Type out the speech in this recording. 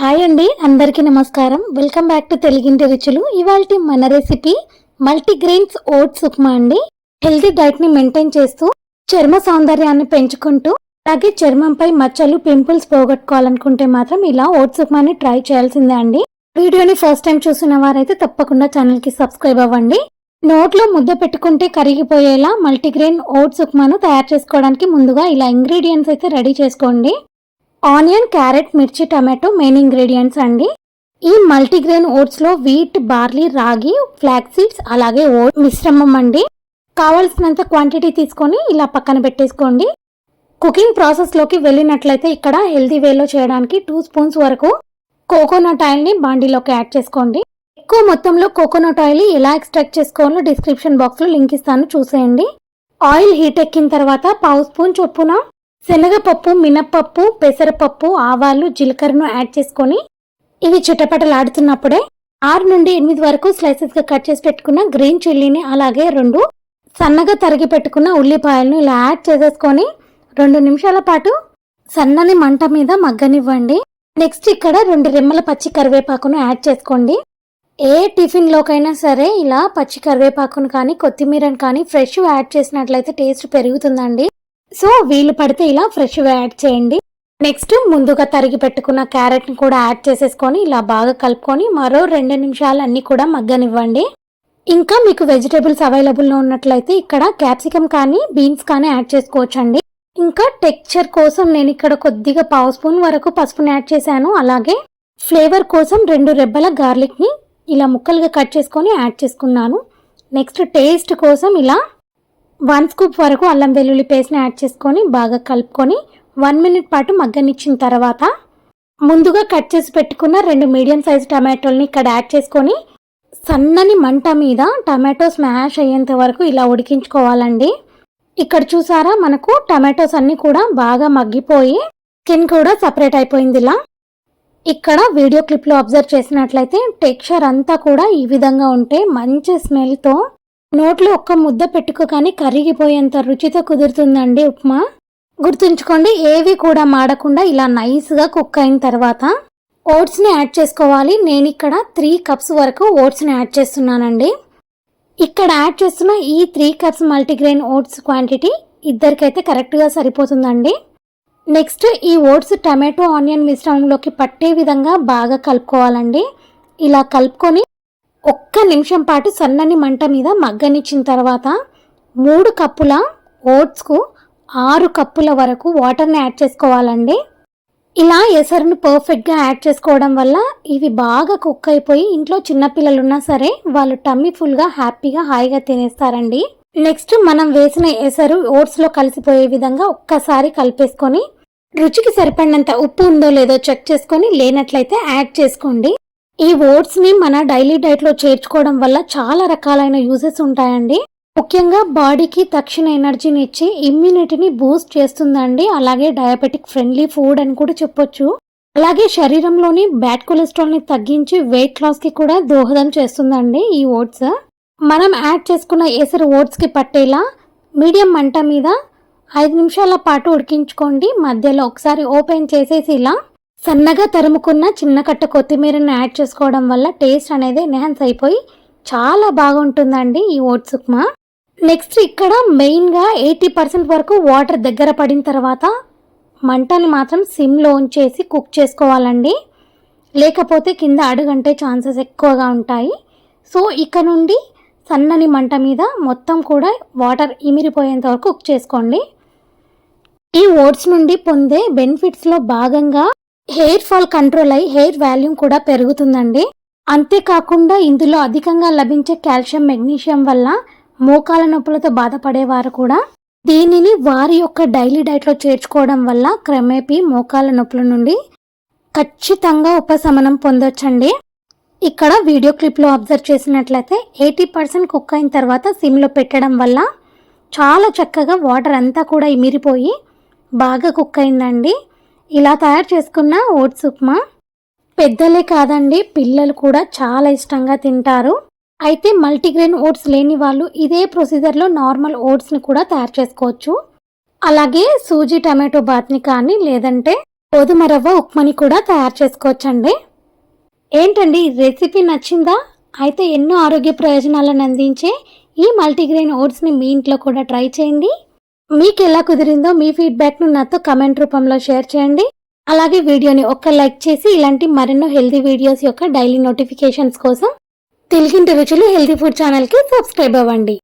Hi అండి అందరికీ నమస్కారం. వెల్కమ్ బ్యాక్ టు తెలుగింటి రుచులు. ఇవాళ మన రెసిపీ మల్టీగ్రెయిన్స్ ఓట్స్ ఉప్మా అండి. హెల్తీ డైట్ని మెయింటైన్ చేస్తూ చర్మ సౌందర్యాన్ని పెంచుకుంటూ అలాగే చర్మంపై మచ్చలు పింపుల్స్ పోగొట్టుకోవాలనుకుంటే మాత్రం ఇలా ఓట్స్ ఉప్మాని ట్రై చేయాల్సిందే అండి. వీడియోని ఫస్ట్ టైం చూసిన వారైతే తప్పకుండా ఛానల్కి సబ్స్క్రైబ్ అవ్వండి. నోట్లో ముద్ద పెట్టుకుంటే కరిగిపోయేలా మల్టీగ్రెయిన్ ఓట్స్ ఉప్మాను తయారు చేసుకోవడానికి ముందుగా ఇలా ఇంగ్రీడియంట్స్ అయితే రెడీ చేసుకోండి. ఆనియన్ క్యారెట్ మిర్చి టమాటో మెయిన్ ఇంగ్రీడియంట్స్ అండి. ఈ మల్టీగ్రెయిన్ ఓట్స్లో వీట్ బార్లీ రాగి ఫ్లాక్ సీడ్స్ అలాగే ఓట్ మిశ్రమం అండి. కావలసినంత క్వాంటిటీ తీసుకొని ఇలా పక్కన పెట్టేసుకోండి. కుకింగ్ ప్రాసెస్లోకి వెళ్ళినట్లయితే ఇక్కడ హెల్తీ వేలో చేయడానికి టూ స్పూన్స్ వరకు కోకోనట్ ఆయిల్ని బాండీలోకి యాడ్ చేసుకోండి. ఎక్కువ మొత్తంలో కోకోనట్ ఆయిల్ ఎలా ఎక్స్ట్రాక్ట్ చేసుకోవాలో డిస్క్రిప్షన్ బాక్స్లో లింక్ ఇస్తాను చూసేయండి. ఆయిల్ హీట్ ఎక్కిన తర్వాత పావు స్పూన్ చొప్పున శనగపప్పు మినప్పప్పు పెసరపప్పు ఆవాలు జీలకర్రను యాడ్ చేసుకొని ఇవి చిటపటలాడుతున్నప్పుడే ఆరు నుండి ఎనిమిది వరకు స్లైసెస్గా కట్ చేసి పెట్టుకున్న గ్రీన్ చిల్లీని అలాగే రెండు సన్నగా తరిగి పెట్టుకున్న ఉల్లిపాయలను ఇలా యాడ్ చేసేసుకొని రెండు నిమిషాల పాటు సన్నని మంట మీద మగ్గనివ్వండి. నెక్స్ట్ ఇక్కడ రెండు రెమ్మల పచ్చి కరివేపాకును యాడ్ చేసుకోండి. ఏ టిఫిన్ లోకైనా సరే ఇలా పచ్చి కరివేపాకును కానీ కొత్తిమీరను కానీ ఫ్రెష్ యాడ్ చేసినట్లయితే టేస్ట్ పెరుగుతుందండి. సో వీలు పడితే ఇలా ఫ్రెష్గా యాడ్ చేయండి. నెక్స్ట్ ముందుగా తరిగి పెట్టుకున్న క్యారెట్ని కూడా యాడ్ చేసేసుకొని ఇలా బాగా కలుపుకొని మరో రెండు నిమిషాలు అన్నీ కూడా మగ్గనివ్వండి. ఇంకా మీకు వెజిటేబుల్స్ అవైలబుల్లో ఉన్నట్లయితే ఇక్కడ క్యాప్సికమ్ కానీ బీన్స్ కానీ యాడ్ చేసుకోవచ్చండి. ఇంకా టెక్చర్ కోసం నేను ఇక్కడ కొద్దిగా పావు స్పూన్ వరకు పసుపుని యాడ్ చేశాను. అలాగే ఫ్లేవర్ కోసం రెండు రెబ్బల గార్లిక్ని ఇలా ముక్కలుగా కట్ చేసుకొని యాడ్ చేసుకున్నాను. నెక్స్ట్ టేస్ట్ కోసం ఇలా వన్ స్కూప్ వరకు అల్లం వెల్లుల్లి పేస్ట్ని యాడ్ చేసుకొని బాగా కలుపుకొని వన్ మినిట్ పాటు మగ్గనిచ్చిన తర్వాత ముందుగా కట్ చేసి పెట్టుకున్న రెండు మీడియం సైజ్ టమాటోల్ని ఇక్కడ యాడ్ చేసుకొని సన్నని మంట మీద టమాటో స్మాష్ అయ్యేంత వరకు ఇలా ఉడికించుకోవాలండి. ఇక్కడ చూసారా మనకు టమాటోస్ అన్నీ కూడా బాగా మగ్గిపోయి స్కిన్ కూడా సపరేట్ అయిపోయింది ఇలా. ఇక్కడ వీడియో క్లిప్లో అబ్జర్వ్ చేసినట్లయితే టెక్స్చర్ అంతా కూడా ఈ విధంగా ఉంటే మంచి స్మెల్తో నోట్లో ఒక్క ముద్ద పెట్టుకోగానే కరిగిపోయేంత రుచితో కుదురుతుందండి ఉప్మా. గుర్తుంచుకోండి ఏవి కూడా మాడకుండా ఇలా నైస్గా కుక్ అయిన తర్వాత ఓట్స్ని యాడ్ చేసుకోవాలి. నేను ఇక్కడ త్రీ కప్స్ వరకు ఓట్స్ని యాడ్ చేస్తున్నానండి. ఇక్కడ యాడ్ చేస్తున్న ఈ three cups multigrain oats quantity ఇద్దరికైతే కరెక్ట్గా సరిపోతుందండి. నెక్స్ట్ ఈ ఓట్స్ టమాటో ఆనియన్ మిశ్రమంలోకి పట్టే విధంగా బాగా కలుపుకోవాలండి. ఇలా కలుపుకొని ఒక్క నిమిషం పాటు సన్నని మంట మీద మగ్గనిచ్చిన తర్వాత మూడు కప్పుల ఓట్స్కు ఆరు కప్పుల వరకు వాటర్ని యాడ్ చేసుకోవాలండి. ఇలా ఎసరును పర్ఫెక్ట్గా యాడ్ చేసుకోవడం వల్ల ఇవి బాగా కుక్ అయిపోయి ఇంట్లో చిన్నపిల్లలు ఉన్నా సరే వాళ్ళు టమ్మీ ఫుల్గా హ్యాపీగా హాయిగా తినేస్తారండి. నెక్స్ట్ మనం వేసిన ఎసరు ఓట్స్లో కలిసిపోయే విధంగా ఒక్కసారి కలిపేసుకొని రుచికి సరిపడినంత ఉప్పు ఉందో లేదో చెక్ చేసుకొని లేనట్లయితే యాడ్ చేసుకోండి. ఈ ఓట్స్ని మన డైలీ డైట్లో చేర్చుకోవడం వల్ల చాలా రకాలైన యూజెస్ ఉంటాయండి. ముఖ్యంగా బాడీకి తక్షణ ఎనర్జీని ఇచ్చి ఇమ్యూనిటీని బూస్ట్ చేస్తుందండి. అలాగే డయాబెటిక్ ఫ్రెండ్లీ ఫుడ్ అని కూడా చెప్పొచ్చు. అలాగే శరీరంలోని బ్యాడ్ కొలెస్ట్రాల్ని తగ్గించి వెయిట్ లాస్కి కూడా దోహదం చేస్తుందండి ఈ ఓట్స్. మనం యాడ్ చేసుకున్న ఎసరు ఓట్స్కి పట్టేలా మీడియం మంట మీద ఐదు నిమిషాల పాటు ఉడికించుకోండి. మధ్యలో ఒకసారి ఓపెన్ చేసేసి ఇలా సన్నగా తరుముకున్న చిన్న కట్ట కొత్తిమీరని యాడ్ చేసుకోవడం వల్ల టేస్ట్ అనేది ఎన్హాన్స్ అయిపోయి చాలా బాగుంటుందండి ఈ ఓట్స్ ఉప్మా నెక్స్ట్ ఇక్కడ మెయిన్గా ఎయిటీ పర్సెంట్ వరకు వాటర్ దగ్గర పడిన తర్వాత మంటని మాత్రం సిమ్లో ఉంచేసి కుక్ చేసుకోవాలండి. లేకపోతే కింద అడుగంటే ఛాన్సెస్ ఎక్కువగా ఉంటాయి. సో ఇక్కడ నుండి సన్నని మంట మీద మొత్తం కూడా వాటర్ ఇమిరిపోయేంత వరకు కుక్ చేసుకోండి. ఈ ఓట్స్ నుండి పొందే బెనిఫిట్స్లో భాగంగా హెయిర్ ఫాల్ కంట్రోల్ అయి హెయిర్ వాల్యూమ్ కూడా పెరుగుతుందండి. అంతేకాకుండా ఇందులో అధికంగా లభించే కాల్షియం మెగ్నీషియం వల్ల మోకాల నొప్పులతో బాధపడేవారు కూడా. దీనిని వారి యొక్క డైలీ డైట్లో చేర్చుకోవడం వల్ల క్రమేపీ మోకాల నొప్పుల నుండి ఖచ్చితంగా ఉపశమనం పొందొచ్చండి. ఇక్కడ వీడియో క్లిప్లో అబ్జర్వ్ చేసినట్లయితే ఎయిటీ పర్సెంట్ కుక్ అయిన తర్వాత సిమ్లో పెట్టడం వల్ల చాలా చక్కగా వాటర్ అంతా కూడా ఇమిరిపోయి బాగా కుక్ అయిందండి. ఇలా తయారు చేసుకున్న ఓట్స్ ఉప్మా పెద్దలే కాదండి పిల్లలు కూడా చాలా ఇష్టంగా తింటారు. అయితే మల్టీగ్రెయిన్ ఓట్స్ లేని వాళ్ళు ఇదే ప్రొసీజర్లో నార్మల్ ఓట్స్ని కూడా తయారు చేసుకోవచ్చు. అలాగే సూజీ టమాటో బాత్ని కానీ లేదంటే గోధుమ రవ్వ ఉప్మాని కూడా తయారు చేసుకోవచ్చండి. ఏంటండి రెసిపీ నచ్చిందా? అయితే ఎన్నో ఆరోగ్య ప్రయోజనాలను అందించే ఈ మల్టీగ్రెయిన్ ఓట్స్ని మీ ఇంట్లో కూడా ట్రై చేయండి. మీకు ఎలా కుదిరిందో మీ ఫీడ్బ్యాక్ను నాతో కమెంట్ రూపంలో షేర్ చేయండి. అలాగే వీడియోని ఒక్క లైక్ చేసి ఇలాంటి మరెన్నో హెల్తీ వీడియోస్ యొక్క డైలీ నోటిఫికేషన్స్ కోసం తెలుగింటి రుచులు హెల్తీ ఫుడ్ ఛానల్కి సబ్స్క్రైబ్ అవ్వండి.